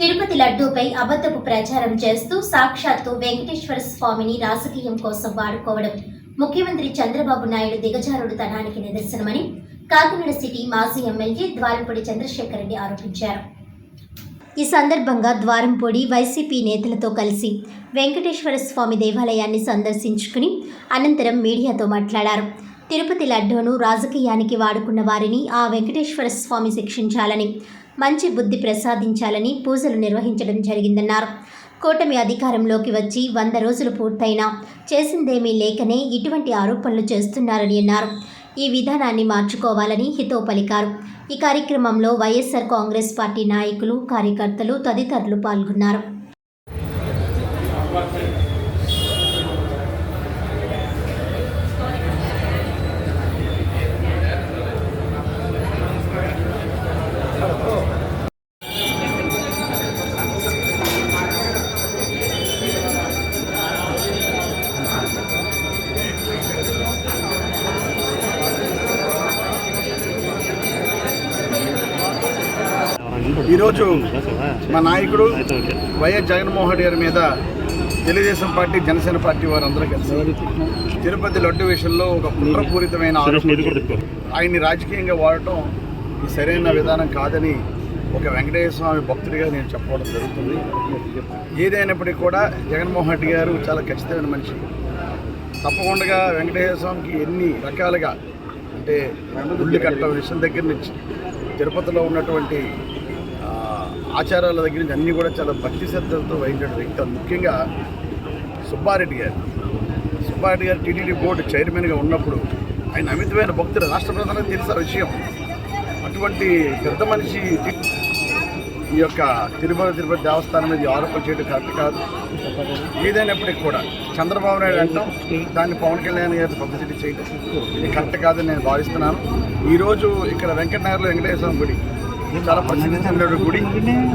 తిరుపతి లడ్డూపై అబద్ధపు ప్రచారం చేస్తూ సాక్షాత్తు వెంకటేశ్వర స్వామిని రాజకీయం కోసం వాడుకోవడం ముఖ్యమంత్రి చంద్రబాబు నాయుడు దిగజారుడు తనానికి నిదర్శనమని కాకినాడ సిటీ మాజీ ఎమ్మెల్యే ద్వారంపూడి చంద్రశేఖర్ రెడ్డి ఆరోపించారు. ఈ సందర్భంగా ద్వారంపూడి వైసీపీ నేతలతో కలిసి వెంకటేశ్వర స్వామి దేవాలయాన్ని సందర్శించుకుని అనంతరం మీడియాతో మాట్లాడారు. తిరుపతి లడ్డూను రాజకీయానికి వాడుకున్న వారిని ఆ వెంకటేశ్వర స్వామి శిక్షించాలని మంచి బుద్ధి ప్రసాదించాలని పూజలు నిర్వహించడం జరిగిందన్నారు. కూటమి అధికారంలోకి వచ్చి వంద రోజులు పూర్తయినా చేసిందేమీ లేకనే ఇటువంటి ఆరోపణలు చేస్తున్నారని అన్నారు. ఈ విధానాన్ని మార్చుకోవాలని హితవు పలికారు. ఈ కార్యక్రమంలో వైఎస్ఆర్ కాంగ్రెస్ పార్టీ నాయకులు కార్యకర్తలు తదితరులు పాల్గొన్నారు. ఈరోజు మా నాయకుడు వైఎస్ జగన్మోహన్ రెడ్డి గారి మీద తెలుగుదేశం పార్టీ జనసేన పార్టీ వారందరూ కలిసి తిరుపతి లడ్డు విషయంలో ఒక కుట్రపూరితమైన ఆరోపణ ఆయన్ని రాజకీయంగా వాడటం ఈ సరైన విధానం కాదని ఒక వెంకటేశ్వర స్వామి భక్తుడిగా నేను చెప్పడం జరుగుతుంది. ఏదైనప్పటికీ కూడా జగన్మోహన్ రెడ్డి గారు చాలా ఖచ్చితమైన మనిషి. తప్పకుండా వెంకటేశ్వర స్వామికి ఎన్ని రకాలుగా అంటే గుళ్ళు కట్టడం విషయం దగ్గర నుంచి తిరుపతిలో ఉన్నటువంటి ఆచారాల దగ్గర నుంచి అన్నీ కూడా చాలా భక్తి శ్రద్ధలతో వహించిన వ్యక్తి ముఖ్యంగా సుబ్బారెడ్డి గారు. సుబ్బారెడ్డి గారు టీటీడీ బోర్డు చైర్మన్గా ఉన్నప్పుడు ఆయన అమితమైన భక్తులు. రాష్ట్ర ప్రధానికి తెలిసిన విషయం. అటువంటి పెద్ద మనిషి ఈ యొక్క తిరుమల తిరుపతి దేవస్థానం మీద ఆరోపణ చేయడం కరెక్ట్ కాదు. ఏదైనప్పటికీ కూడా చంద్రబాబు నాయుడు అంటాం దాన్ని పవన్ కళ్యాణ్ గారి పబ్లిసిటీ చేయడం ఇది కరెక్ట్ కాదని నేను భావిస్తున్నాను. ఈరోజు ఇక్కడ వెంకటనగర్లో వెంకటేశ్వర గుడి చాలా ప్రసిద్ధి చెందిన గుడి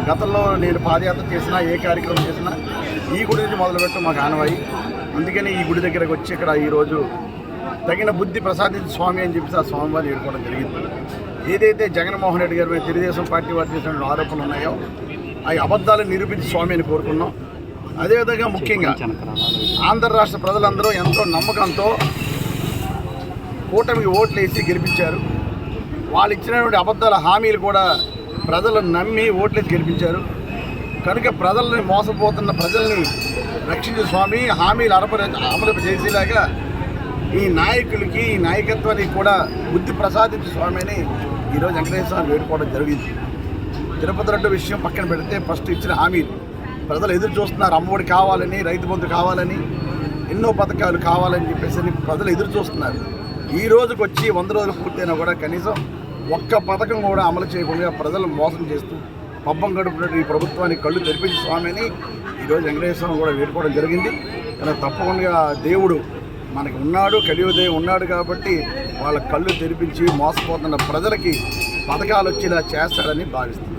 గతంలో నేను పాదయాత్ర చేసినా ఏ కార్యక్రమం చేసినా ఈ గుడి నుంచి మొదలుపెట్టు మాకు ఆనవాయి. అందుకని ఈ గుడి దగ్గరకు వచ్చి ఇక్కడ ఈరోజు తగిన బుద్ధి ప్రసాదించి స్వామి అని చెప్పి ఆ స్వామివారిని ఏడుకోవడం జరిగింది. ఏదైతే జగన్మోహన్ రెడ్డి గారి మీద తెలుగుదేశం పార్టీ వారు చేసిన ఆరోపణలు ఉన్నాయో అవి అబద్ధాలను నిరూపించి స్వామి అని కోరుకున్నాం. అదేవిధంగా ముఖ్యంగా ఆంధ్ర రాష్ట్ర ప్రజలందరూ ఎంతో నమ్మకంతో కూటమికి ఓట్లు వేసి గెలిపించారు. వాళ్ళు ఇచ్చినటువంటి అబద్ధాల హామీలు కూడా ప్రజలు నమ్మి ఓట్లేసి గెలిపించారు. కనుక ప్రజల్ని మోసపోతున్న ప్రజల్ని రక్షించే స్వామి హామీలు అరప అమలు చేసేలాగా ఈ నాయకులకి ఈ నాయకత్వానికి కూడా బుద్ధి ప్రసాదించే స్వామి అని ఈరోజు వెంకటేశ్వర స్వామి వేడుకోవడం జరిగింది. తిరుపతి రెడ్డి విషయం పక్కన పెడితే ఫస్ట్ ఇచ్చిన హామీలు. ప్రజలు ఎదురు చూస్తున్నారు అమ్మఒడి కావాలని రైతు బంధు కావాలని ఎన్నో పథకాలు కావాలని చెప్పేసి ప్రజలు ఎదురు చూస్తున్నారు. ఈ రోజుకి వచ్చి వంద రోజులు పూర్తయినా కూడా కనీసం ఒక్క పథకం కూడా అమలు చేయకుండా ప్రజలు మోసం చేస్తూ పబ్బం గడుపునట్టు ఈ ప్రభుత్వానికి కళ్ళు తెరిపించి స్వామి అని ఈరోజు వెంకటేశ్వర స్వామి కూడా వేడుకోవడం జరిగింది. కానీ తప్పకుండా దేవుడు మనకి ఉన్నాడు కలియుదే ఉన్నాడు కాబట్టి వాళ్ళ కళ్ళు తెరిపించి మోసపోతున్న ప్రజలకి పథకాలు వచ్చేలా చేస్తాడని భావిస్తున్నాను